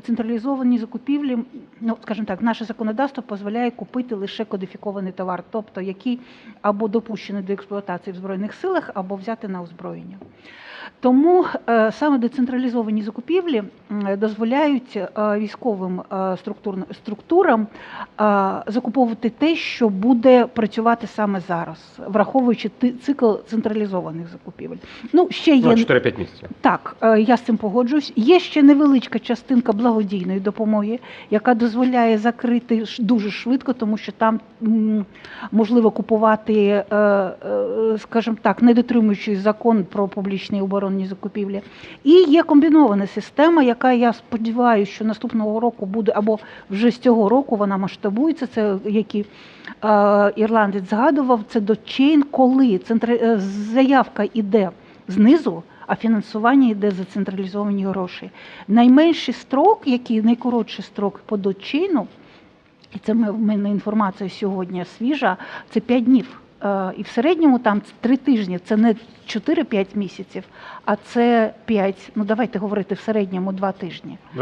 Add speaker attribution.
Speaker 1: централізовані закупівлі, ну скажімо так, наше законодавство дозволяє купити лише кодифікований товар, тобто який або допущений до експлуатації в збройних силах, або взяти на озброєння. Тому е, саме децентралізовані закупівлі дозволяють е, військовим е, структурам закуповувати те, що буде працювати саме зараз, враховуючи цикл централізованих закупівель. Ну ще є
Speaker 2: Ну, 4-5 місяців.
Speaker 1: так, я з цим погоджуюсь. Є ще невеличка частинка благодійної допомоги, яка дозволяє закрити дуже швидко, тому що там можливо купувати, скажімо так, не дотримуючи закон про публічні оборонні закупівлі. І є комбінована система, яка я сподіваюся, що наступного року буде або вже з цього року вона масштабується. Це які е, ірландець згадував. Це дочейн, коли центра... е, заявка іде знизу, а фінансування йде за централізовані гроші. Найменший строк, який найкоротший строк по дочину, і це в мене інформація сьогодні свіжа, це 5 днів. Е, І в середньому там три тижні. Це не 4-5 місяців, а це 5, ну давайте говорити в середньому 2 тижні.